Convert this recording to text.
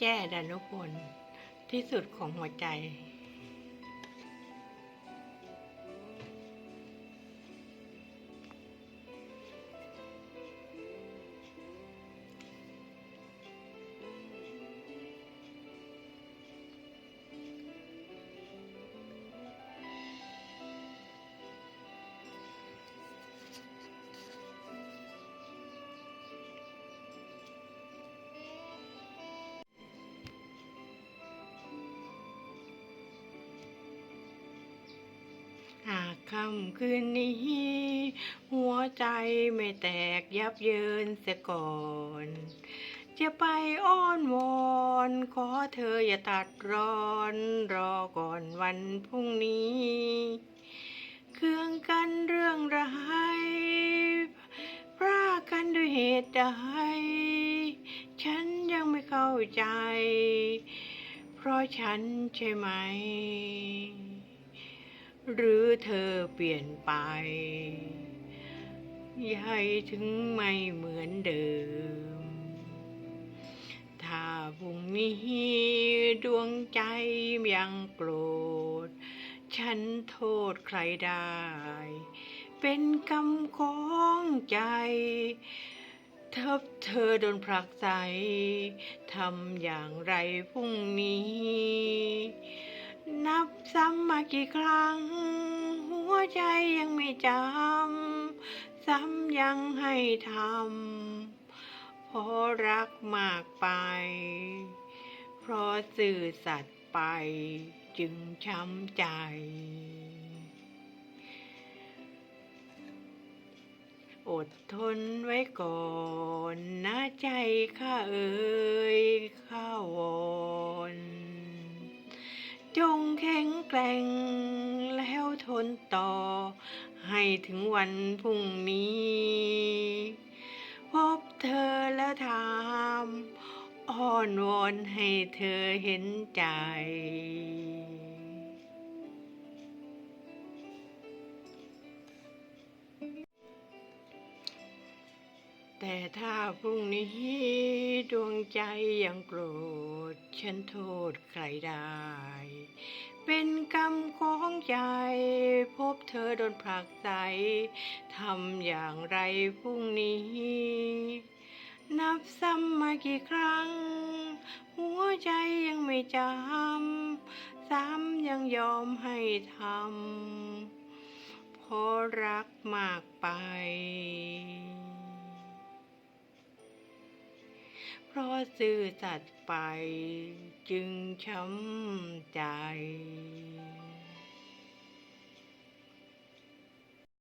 แจ้ดานุพลที่สุดของหัวใจ หากคำคืนนี้ หัวใจไม่แตกยับเยินเสียก่อน จะไปอ้อนวอน ขอเธออย่าตัดร้อน รอก่อนวันพรุ่งนี้ เครื่องกันเรื่องร้ายพรากกันด้วยเหตุใด ฉันยังไม่เข้าใจ เพราะฉันใช่ไหม หรือเธอเปลี่ยนไป ใหญ่ถึงไม่เหมือนเดิม ถ้าพรุ่งนี้ดวงใจยังโกรธ ฉันโทษใครได้ เป็นกรรมของใจเธอเธอโดนผลักใสทำอย่างไรพรุ่งนี้ นับซ้ำมากี่ครั้ง ใจยังไม่จำ ซ้ำยังให้ทำเพราะรักมากไป เพราะสื่อสัตย์ไปจึงช้ำใจ อดทนไว้ก่อนนะใจข้าเอ่ยข้าวอ จงแข็งแกร่งแล้วทนต่อ ให้ถึงวันพรุ่งนี้ พบเธอแล้วถามอ้อนวอนให้เธอเห็นใจ แต่ถ้าพรุ่งนี้ดวงใจยังโกรธ ฉันโทษใครได้ เป็นกรรมของใจพบเธอโดนผลักใสทำอย่างไรพรุ่งนี้ นับซ้ำมากี่ครั้ง หัวใจยังไม่จำซ้ำยังยอมให้ทำเพราะรักมากไป ราะซื่อสัตย์ไปจึงช้ำใจ